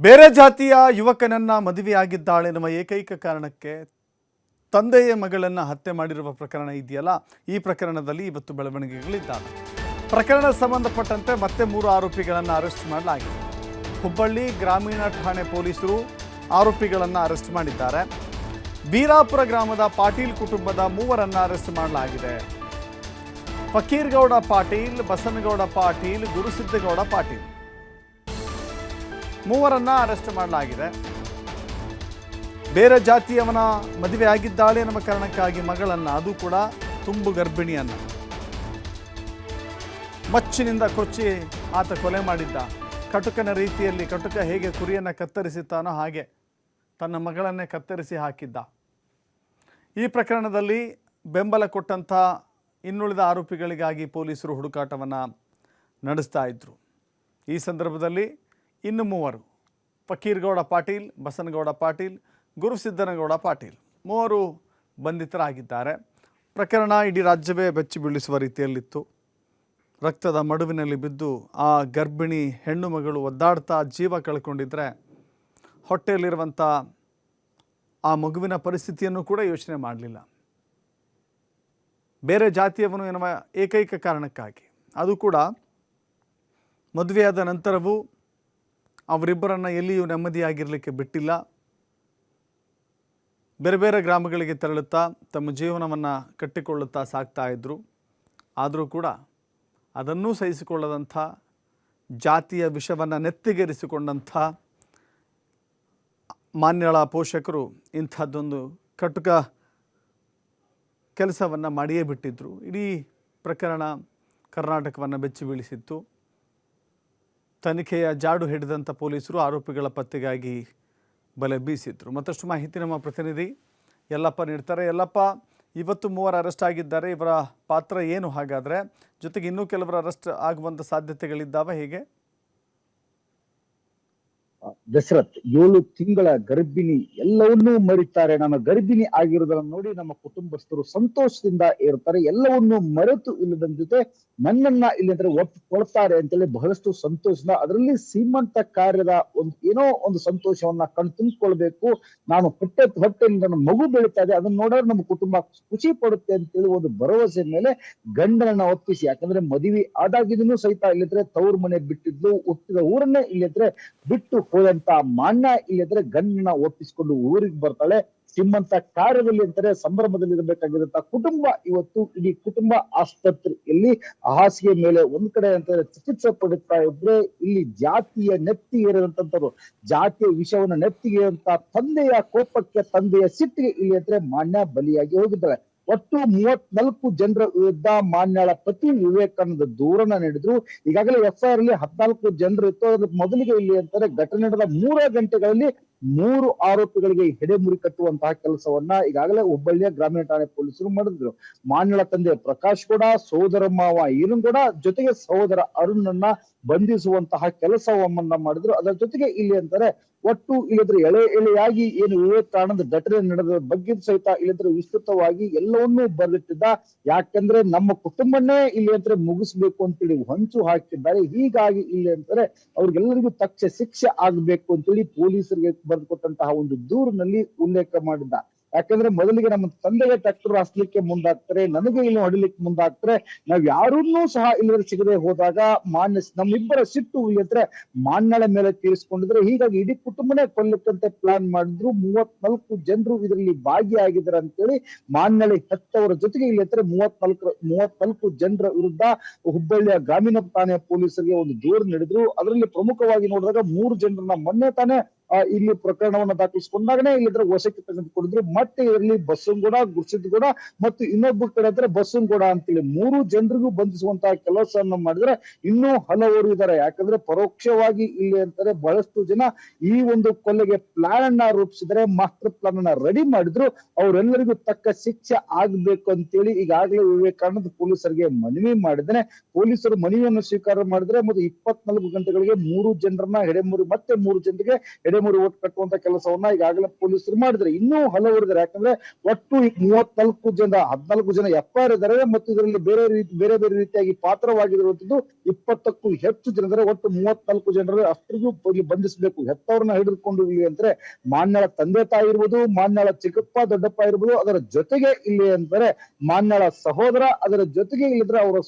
ಬೇರೆ ಜಾತಿಯ ಯುವಕನನ್ನ ಮದುವೆಯಾಗಿದ್ದಾಳೆನ್ನುವ ಏಕೈಕ ಕಾರಣಕ್ಕೆ ತಂದೆಯ ಮಗಳನ್ನು ಹತ್ಯೆ ಮಾಡಿರುವ ಪ್ರಕರಣ ಇದೆಯಲ್ಲ? ಈ ಪ್ರಕರಣದಲ್ಲಿ ಇವತ್ತು ಬೆಳವಣಿಗೆಗಳಿದ್ದಾವೆ. ಪ್ರಕರಣ ಸಂಬಂಧಪಟ್ಟಂತೆ ಮತ್ತೆ ಮೂರು ಆರೋಪಿಗಳನ್ನು ಅರೆಸ್ಟ್ ಮಾಡಲಾಗಿದೆ. ಹುಬ್ಬಳ್ಳಿ ಗ್ರಾಮೀಣ ಠಾಣೆ ಪೊಲೀಸರು ಆರೋಪಿಗಳನ್ನು ಅರೆಸ್ಟ್ ಮಾಡಿದ್ದಾರೆ. ವೀರಾಪುರ ಗ್ರಾಮದ ಪಾಟೀಲ್ ಕುಟುಂಬದ ಮೂವರನ್ನ ಅರೆಸ್ಟ್ ಮಾಡಲಾಗಿದೆ. ಫಕೀರ್ಗೌಡ ಪಾಟೀಲ್, ಬಸನಗೌಡ ಪಾಟೀಲ್ ಗುರುಸಿದ್ದಗೌಡ ಪಾಟೀಲ್. ಮೂವರನ್ನ ಅರೆಸ್ಟ್ ಮಾಡಲಾಗಿದೆ. ಬೇರೆ ಜಾತಿಯವನ ಮದುವೆ ಆಗಿದ್ದಾಳೆ ಎನ್ನುವ ಕಾರಣಕ್ಕಾಗಿ ಮಗಳನ್ನ, ಅದು ಕೂಡ ತುಂಬು ಗರ್ಭಿಣಿಯನ್ನ. ಮಚ್ಚಿನಿಂದ ಕೊಚ್ಚಿ ಆತ ಕೊಲೆ ಮಾಡಿದ್ದ. ಕಟುಕನ ರೀತಿಯಲ್ಲಿ ಕಟುಕ ಹೇಗೆ ಕುರಿಯನ್ನು ಕತ್ತರಿಸುತ್ತಾನೋ ಹಾಗೆ ತನ್ನ ಮಗಳನ್ನೇ ಕತ್ತರಿಸಿ ಹಾಕಿದ್ದ. ಈ ಪ್ರಕರಣದಲ್ಲಿ ಬೆಂಬಲ ಕೊಟ್ಟಂಥ ಇನ್ನುಳಿದ ಆರೋಪಿಗಳಿಗಾಗಿ ಪೊಲೀಸರು ಹುಡುಕಾಟವನ್ನು ನಡೆಸ್ತಾ ಇದ್ದರು ಈ ಸಂದರ್ಭದಲ್ಲಿ ಇನ್ನು ಮೂವರು. ಫಕೀರ್ಗೌಡ ಪಾಟೀಲ್, ಬಸನಗೌಡ ಪಾಟೀಲ್ ಗುರುಸಿದ್ದನಗೌಡ ಪಾಟೀಲ್. ಮೂವರು ಬಂಧಿತರಾಗಿದ್ದಾರೆ. ಪ್ರಕರಣ ಇಡೀ ರಾಜ್ಯವೇ ಬೆಚ್ಚಿ ಬೀಳಿಸುವ ರೀತಿಯಲ್ಲಿತ್ತು. ರಕ್ತದ ಮಡುವಿನಲ್ಲಿ ಬಿದ್ದು ಆ ಗರ್ಭಿಣಿ ಹೆಣ್ಣು ಮಗಳು ಒದ್ದಾಡ್ತಾ ಜೀವ ಕಳ್ಕೊಂಡಿದ್ದರೆ ಹೊಟ್ಟೆಯಲ್ಲಿರುವಂಥ ಆ ಮಗುವಿನ ಪರಿಸ್ಥಿತಿಯನ್ನು ಕೂಡ ಯೋಚನೆ ಮಾಡಲಿಲ್ಲ. ಬೇರೆ ಜಾತಿಯವನು ಎನ್ನುವ ಏಕೈಕ ಕಾರಣಕ್ಕಾಗಿ. ಅದು ಕೂಡ ಮದುವೆಯಾದ ನಂತರವೂ ಅವರಿಬ್ಬರನ್ನು ಎಲ್ಲಿಯೂ ನೆಮ್ಮದಿಯಾಗಿರಲಿಕ್ಕೆ ಬಿಟ್ಟಿಲ್ಲ. ಬೇರೆ ಬೇರೆ ಗ್ರಾಮಗಳಿಗೆ ತೆರಳುತ್ತಾ ತಮ್ಮ ಜೀವನವನ್ನು ಕಟ್ಟಿಕೊಳ್ಳುತ್ತಾ ಸಾಕ್ತಾ ಇದ್ದರು ಆದರೂ ಕೂಡ ಅದನ್ನೂ ಸಹಿಸಿಕೊಳ್ಳದಂಥ, ಜಾತಿಯ ವಿಷವನ್ನು ನೆತ್ತಿಗೇರಿಸಿಕೊಂಡಂಥ ಮಾನ್ಯಳ ಪೋಷಕರು ಇಂಥದ್ದೊಂದು ಕಟುಕ ಕೆಲಸವನ್ನು ಮಾಡಿಯೇ ಬಿಟ್ಟಿದ್ದರು ಇಡೀ ಪ್ರಕರಣ ಕರ್ನಾಟಕವನ್ನು ಬೆಚ್ಚಿ ಬೀಳಿಸಿತ್ತು. ತನಿಖೆಯ ಜಾಡು ಹಿಡಿದಂಥ ಪೊಲೀಸರು ಆರೋಪಿಗಳ ಪತ್ತೆಗಾಗಿ ಬಲೆ ಬೀಸಿದ್ರು. ಮತ್ತಷ್ಟು ಮಾಹಿತಿ ನಮ್ಮ ಪ್ರತಿನಿಧಿ ಯಲ್ಲಪ್ಪ ನೀಡ್ತಾರೆ. ಯಲ್ಲಪ್ಪ, ಇವತ್ತು ಮೂವರು ಅರೆಸ್ಟ್ ಆಗಿದ್ದಾರೆ. ಇವರ ಪಾತ್ರ ಏನು ಹಾಗಾದರೆ? ಜೊತೆಗೆ ಇನ್ನೂ ಕೆಲವರು ಅರೆಸ್ಟ್ ಆಗುವಂಥ ಸಾಧ್ಯತೆಗಳಿದ್ದಾವೆ ಹೇಗೆ? ದಶರಥ್ ಏಳು ತಿಂಗಳ ಗರ್ಭಿಣಿ ಎಲ್ಲವನ್ನೂ ಮರಿತಾರೆ. ನಮ್ಮ ಗರ್ಭಿಣಿ ಆಗಿರೋದನ್ನ ನೋಡಿ ನಮ್ಮ ಕುಟುಂಬಸ್ಥರು ಸಂತೋಷದಿಂದ ಇರ್ತಾರೆ. ಎಲ್ಲವನ್ನೂ ಮರೆತು ಇಲ್ಲದ ಜೊತೆ ನನ್ನನ್ನ ಇಲ್ಲಿ ಅಂದ್ರೆ ಒಪ್ಪಿಕೊಳ್ತಾರೆ ಅಂತೇಳಿ ಬಹಳಷ್ಟು ಸಂತೋಷದ ಅದರಲ್ಲಿ ಸೀಮಂತ ಕಾರ್ಯದ ಒಂದು, ಏನೋ ಒಂದು ಸಂತೋಷವನ್ನ ಕಣ್ ತುಂಬಿಕೊಳ್ಬೇಕು. ನಾನು ಹೊಟ್ಟೆ ಹೊಟ್ಟೆಯಿಂದ ನನ್ನ ಮಗು ಬೆಳೀತಾ ಇದೆ. ಅದನ್ನ ನೋಡಿದ್ರೆ ನಮ್ಮ ಕುಟುಂಬ ಖುಷಿ ಪಡುತ್ತೆ ಅಂತೇಳಿ ಒಂದು ಭರವಸೆ ಮೇಲೆ ಗಂಡನನ್ನ ಒಪ್ಪಿಸಿ. ಯಾಕಂದ್ರೆ ಮದುವೆ ಆದಾಗಿನೂ ಸಹಿತ ಇಲ್ಲಿದ್ರೆ ತವ್ರ ಮನೆ ಬಿಟ್ಟಿದ್ಲು, ಹುಟ್ಟಿದ ಊರನ್ನೇ ಇಲ್ಲಿದ್ರೆ ಬಿಟ್ಟು ಹೋದಂತ ಮಾನ್ಯ ಇಲ್ಲದ್ರೆ ಗನ್ನ ಒಪ್ಪಿಸಿಕೊಂಡು ಊರಿಗೆ ಬರ್ತಾಳೆ. ಸಿಮ್ಮಂತ ಕಾರ್ಯದಲ್ಲಿ ಅಂತಾರೆ, ಸಂಭ್ರಮದಲ್ಲಿ ಇರಬೇಕಾಗಿರಂತ ಕುಟುಂಬ ಇವತ್ತು ಇಡೀ ಕುಟುಂಬ ಆಸ್ಪತ್ರೆಯಲ್ಲಿ ಹಾಸಿಗೆ ಮೇಲೆ ಒಂದ್ ಕಡೆ ಅಂತಾರೆ, ಚಿಕಿತ್ಸೆ ಪಡುತ್ತಾ ಇದ್ರೆ ಇಲ್ಲಿ ಜಾತಿಯ ನೆತ್ತಿ ಇರುವಂತವ್ರು ಜಾತಿಯ ವಿಷಯವನ್ನ ನೆತ್ತಿಗೆ ಅಂತ ತಂದೆಯ ಕೋಪಕ್ಕೆ, ತಂದೆಯ ಸಿಟ್ಟಿಗೆ ಇಲ್ಲಿ ಅಂದ್ರೆ ಮಾನ್ಯ ಬಲಿಯಾಗಿ ಹೋಗಿದ್ದಾಳೆ. ಒಟ್ಟು ಮೂವತ್ನಾಲ್ಕು ಜನರ ವಿರುದ್ಧ ಮಾನ್ಯಾಳ ಪತಿ ವಿವೇಕಾನಂದ ದೂರನ ನೀಡಿದ್ರು. ಈಗಾಗಲೇ ಎಫ್ಐಆರ್ ಅಲ್ಲಿ ಹದಿನಾಲ್ಕು ಜನರು ಇತ್ತು. ಮೊದಲಿಗೆ ಇಲ್ಲಿ ಅಂತಾರೆ ಘಟನೆ ನಡೆದ ಮೂರೇ ಗಂಟೆಗಳಲ್ಲಿ ಮೂರು ಆರೋಪಿಗಳಿಗೆ ಹೆಡೆಮುರಿ ಕಟ್ಟುವಂತಹ ಕೆಲಸವನ್ನ ಈಗಾಗಲೇ ಹುಬ್ಬಳ್ಳಿಯ ಗ್ರಾಮೀಣ ಠಾಣೆ ಪೊಲೀಸರು ಮಾಡಿದ್ರು. ಮಾನ್ಯಳ ತಂದೆ ಪ್ರಕಾಶ್ ಕೂಡ ಸೋದರ ಮಾವ ಕೂಡ ಜೊತೆಗೆ ಸಹೋದರ ಅರುಣನ್ನ ಬಂಧಿಸುವಂತಹ ಕೆಲಸವನ್ನ ಮಾಡಿದ್ರು. ಅದರ ಜೊತೆಗೆ ಇಲ್ಲಿ ಅಂತಾರೆ, ಒಟ್ಟು ಇಲ್ಲದ್ರ ಎಳೆ ಎಳೆಯಾಗಿ ಏನು ವಿವೇಕಾನಂದ ಘಟನೆ ನಡೆದ ಬಗ್ಗೆ ಸಹಿತ ಇಲ್ಲದ್ರ ವಿಸ್ತೃತವಾಗಿ ಎಲ್ಲವನ್ನೂ ಬರೆದಿಟ್ಟಿದ್ದ. ಯಾಕಂದ್ರೆ ನಮ್ಮ ಕುಟುಂಬನೇ ಇಲ್ಲಿ ಅಂದ್ರೆ ಮುಗಿಸ್ಬೇಕು ಅಂತೇಳಿ ಹೊಂಚು ಹಾಕಿದ್ದಾರೆ. ಹೀಗಾಗಿ ಇಲ್ಲಿ ಅಂತಾರೆ, ಅವ್ರಿಗೆಲ್ಲರಿಗೂ ತಕ್ಷ ಶಿಕ್ಷೆ ಆಗ್ಬೇಕು ಅಂತೇಳಿ ಪೊಲೀಸರಿಗೆ ಬರೆದುಕೊಟ್ಟಂತಹ ಒಂದು ದೂರಿನಲ್ಲಿ ಉಲ್ಲೇಖ ಮಾಡಿದ್ದ. ಯಾಕಂದ್ರೆ ಮೊದಲಿಗೆ ನಮ್ಮ ತಂದೆಗೆ ಟ್ರ್ಯಾಕ್ಟರ್ ಹಾಸ್ಲಿಕ್ಕೆ ಮುಂದಾಗ್ತಾರೆ, ನನಗೆ ಇಲ್ಲಿ ಹೊಡಿಲಿಕ್ಕೆ ಮುಂದಾಗ್ತಾರೆ, ನಾವ್ ಯಾರನ್ನೂ ಸಹ ಇಲ್ಲಿವರೆಗೆ ಸಿಗದೆ ಹೋದಾಗ ಮಾನ್ಯ ನಮ್ಮಿಬ್ಬರ ಸಿಟ್ಟು ಇಲ್ಲಿದ್ರೆ ಮಾನ್ಯಳ ಮೇಲೆ ತೀರಿಸ್ಕೊಂಡಿದ್ರೆ ಹೀಗಾಗಿ ಇಡೀ ಕುಟುಂಬನೇ ಕೊಲ್ಲಕ್ಕಂತೆ ಪ್ಲಾನ್ ಮಾಡಿದ್ರು. ಮೂವತ್ನಾಲ್ಕು ಜನರು ಇದರಲ್ಲಿ ಭಾಗಿಯಾಗಿದ್ದಾರೆ ಅಂತೇಳಿ ಮಾನ್ಯಳಿ ಹೆತ್ತವರ ಜೊತೆಗೆ ಇಲ್ಲಿ ಹತ್ರ ಮೂವತ್ನಾಲ್ಕು ಮೂವತ್ನಾಲ್ಕು ಜನರ ವಿರುದ್ಧ ಹುಬ್ಬಳ್ಳಿಯ ಗ್ರಾಮೀಣ ಠಾಣೆಯ ಪೊಲೀಸರಿಗೆ ಒಂದು ದೂರು ನೀಡಿದ್ರು. ಅದರಲ್ಲಿ ಪ್ರಮುಖವಾಗಿ ನೋಡಿದಾಗ ಮೂರು ಜನರನ್ನ ಮೊನ್ನೆ ತಾನೇ ಇಲ್ಲಿ ಪ್ರಕರಣವನ್ನ ದಾಖಲಿಸಿಕೊಂಡಾಗನೇ ಇಲ್ಲಿದ್ರೆ ವಶಕ್ಕೆ ತೆಗೆದುಕೊಂಡಿದ್ರು ಮತ್ತೆ ಇದರಲ್ಲಿ ಬಸ್ಸಂಗೂಡ, ಗುರ್ಸಿದ್ಗೂಡ ಮತ್ತು ಇನ್ನೊಬ್ಬ ಕಡೆ ಹತ್ರ ಬಸ್ಸಂಗೂಡ ಅಂತೇಳಿ ಮೂರು ಜನರಿಗೂ ಬಂಧಿಸುವಂತಹ ಕೆಲಸವನ್ನ ಮಾಡಿದ್ರೆ ಇನ್ನೂ ಹಲವರು ಇದ್ದಾರೆ. ಯಾಕಂದ್ರೆ ಪರೋಕ್ಷವಾಗಿ ಇಲ್ಲಿ ಅಂತಾರೆ ಬಹಳಷ್ಟು ಜನ ಈ ಒಂದು ಕೊಲೆಗೆ ಪ್ಲಾನ್ ಅನ್ನ ರೂಪಿಸಿದರೆ ಮಾಸ್ಟರ್ ಪ್ಲಾನ್ ಅನ್ನ ರೆಡಿ ಮಾಡಿದ್ರು. ಅವರೆಲ್ಲರಿಗೂ ತಕ್ಕ ಶಿಕ್ಷೆ ಆಗ್ಬೇಕು ಅಂತೇಳಿ ಈಗಾಗಲೇ ವಿವೇಕಾನಂದ ಪೊಲೀಸರಿಗೆ ಮನವಿ ಮಾಡಿದ್ರೆ, ಪೊಲೀಸರು ಮನವಿಯನ್ನು ಸ್ವೀಕಾರ ಮಾಡಿದ್ರೆ ಮತ್ತು ಇಪ್ಪತ್ನಾಲ್ಕು ಗಂಟೆಗಳಿಗೆ ಮೂರು ಜನರನ್ನ ಎಡೆಮೂರು, ಮತ್ತೆ ಮೂರು ಜನರಿಗೆ ಎಡೆ ತಲೆಮುರಿ ಓಟ್ ಕಟ್ಟುವಂತ ಕೆಲಸವನ್ನ ಈಗಾಗಲೇ ಪೊಲೀಸರು ಮಾಡಿದ್ರೆ ಇನ್ನೂ ಹಲವು ಇದ್ದಾರೆ. ಯಾಕಂದ್ರೆ ಒಟ್ಟು ಮೂವತ್ನಾಲ್ಕು ಜನ, ಹದಿನಾಲ್ಕು ಜನ ಎಫ್ಐಆರ್ ಇದ್ದಾರೆ ಮತ್ತು ಇದರಲ್ಲಿ ಬೇರೆ ರೀತಿ ಬೇರೆ ಬೇರೆ ರೀತಿಯಾಗಿ ಪಾತ್ರವಾಗಿರುವಂತದ್ದು ಇಪ್ಪತ್ತಕ್ಕೂ ಹೆಚ್ಚು ಜನ ಇದ್ದಾರೆ ಒಟ್ಟು ಮೂವತ್ನಾಲ್ಕು ಜನರು ಅಷ್ಟರಿಗೂ ಬಂಧಿಸಬೇಕು. ಹೆತ್ತವ್ರನ್ನ ಹಿಡಿದುಕೊಂಡು ಇಲ್ಲಿ ಅಂದ್ರೆ ಮಾನ್ಯಳ ತಂದೆ ತಾಯಿ ಇರ್ಬೋದು, ಮಾನ್ಯಳ ಚಿಕ್ಕಪ್ಪ, ದೊಡ್ಡಪ್ಪ ಇರ್ಬೋದು, ಅದರ ಜೊತೆಗೆ ಇಲ್ಲಿ ಅಂದ್ರೆ ಮಾನ್ಯಳ ಸಹೋದರ, ಅದರ ಜೊತೆಗೆ ಇಲ್ಲಿದ್ರೆ ಅವರ